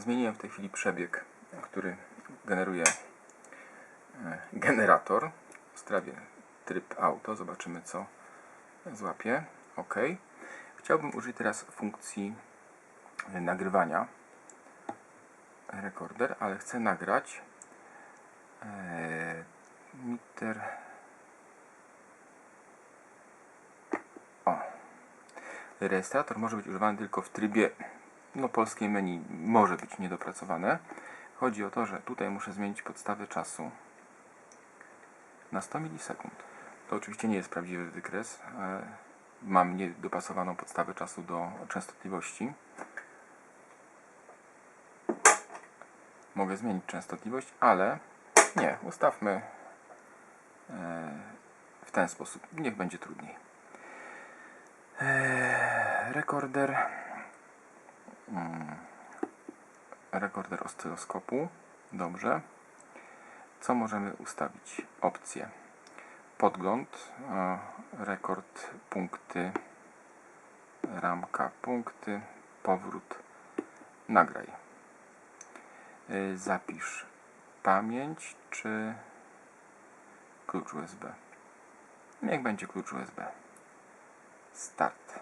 Zmieniłem w tej chwili przebieg, który generuje e, generator. Wstawię tryb auto, zobaczymy co złapie. OK. Chciałbym użyć teraz funkcji e, nagrywania rekorder, ale chcę nagrać e, meter o rejestrator może być używany tylko w trybie no polskie menu może być niedopracowane chodzi o to, że tutaj muszę zmienić podstawę czasu na 100 milisekund to oczywiście nie jest prawdziwy wykres mam niedopasowaną podstawę czasu do częstotliwości mogę zmienić częstotliwość, ale nie, ustawmy e, w ten sposób. Niech będzie trudniej. E, Rekorder rekorder oscyloskopu. Dobrze. Co możemy ustawić? Opcje. Podgląd, rekord, punkty, ramka, punkty, powrót, nagraj. Y, zapisz pamięć czy klucz USB. Niech będzie klucz USB. Start.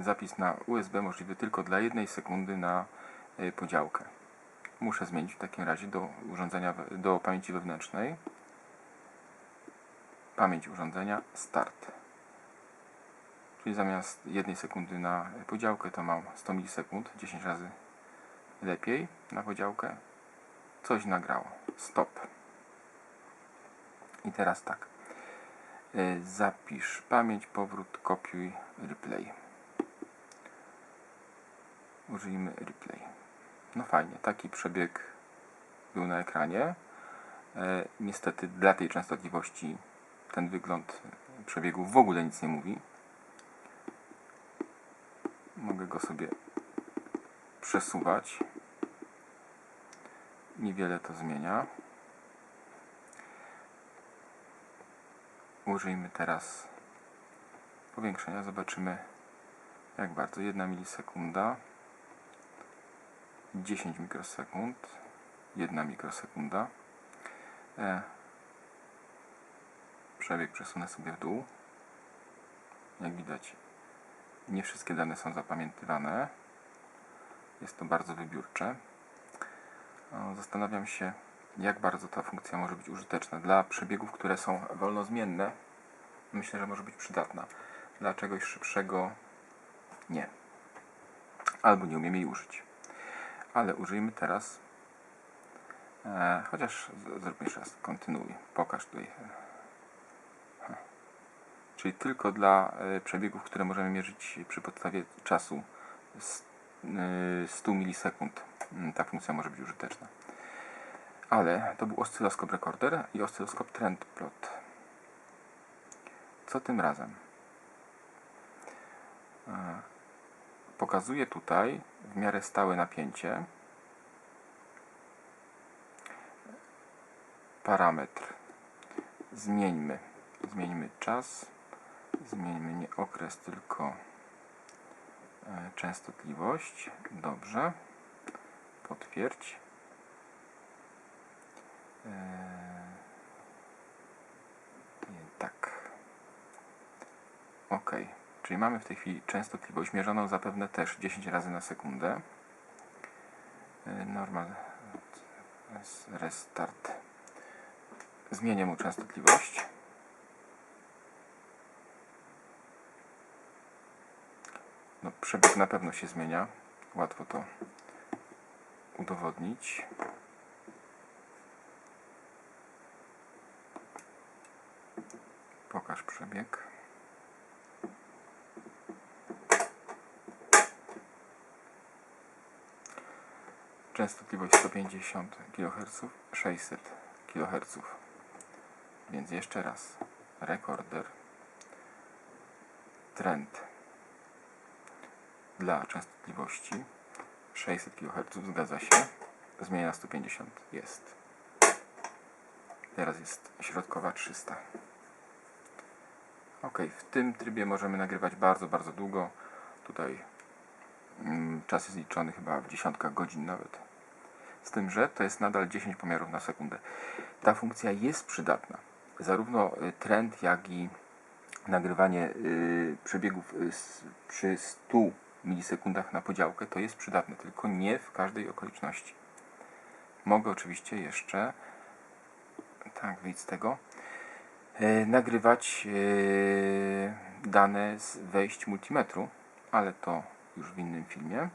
Zapis na USB możliwy tylko dla jednej sekundy na y, podziałkę. Muszę zmienić w takim razie do urządzenia, do pamięci wewnętrznej. Pamięć urządzenia start. Czyli zamiast jednej sekundy na podziałkę to mam 100 milisekund, 10 razy lepiej na podziałkę. Coś nagrało. Stop. I teraz tak. Y, Zapisz pamięć, powrót, kopiuj, replay. Użyjmy replay. No fajnie, taki przebieg był na ekranie. E, Niestety dla tej częstotliwości ten wygląd przebiegu w ogóle nic nie mówi. Mogę go sobie przesuwać. Niewiele to zmienia. Użyjmy teraz powiększenia. Zobaczymy jak bardzo. 1 milisekunda. 10 mikrosekund. 1 mikrosekunda. E, przebieg przesunę sobie w dół. Jak widać nie wszystkie dane są zapamiętywane. Jest to bardzo wybiórcze. O, Zastanawiam się, jak bardzo ta funkcja może być użyteczna. Dla przebiegów, które są wolnozmienne, myślę, że może być przydatna. Dla czegoś szybszego nie. Albo nie umiem jej użyć. Ale użyjmy teraz. E, chociaż zróbmy jeszcze raz. Kontynuuj. Pokaż tutaj. Czyli tylko dla e, przebiegów, które możemy mierzyć przy podstawie czasu s- y, 100 milisekund. Mm, Ta funkcja może być użyteczna. Ale to był oscyloskop rekorder i oscyloskop trend plot. Co tym razem? E, Pokazuje tutaj w miarę stałe napięcie. Parametr. Zmieńmy. Zmieńmy czas. Zmieńmy nie okres, tylko e, częstotliwość. Dobrze. Potwierdź. E, nie, tak. OK. Czyli mamy w tej chwili częstotliwość mierzoną zapewne też 10 razy na sekundę. E, Normal. Restart. Zmienię mu częstotliwość. No, przebieg na pewno się zmienia. Łatwo to udowodnić. Pokaż przebieg. Częstotliwość 150 kHz, 600 kHz. Więc jeszcze raz. Rekorder. Trend dla częstotliwości 600 kHz zgadza się zmienia 150 jest teraz jest środkowa 300 ok w tym trybie możemy nagrywać bardzo bardzo długo Tutaj mm, czas jest liczony chyba w dziesiątkach godzin nawet. Z tym, że to jest nadal 10 pomiarów na sekundę. Ta funkcja jest przydatna. Zarówno y, trend, jak i nagrywanie y, przebiegów y, przy 100 milisekundach na podziałkę to jest przydatne, tylko nie w każdej okoliczności. Mogę oczywiście jeszcze, tak, wyjść z tego, nagrywać dane z wejść multimetru, ale to już w innym filmie.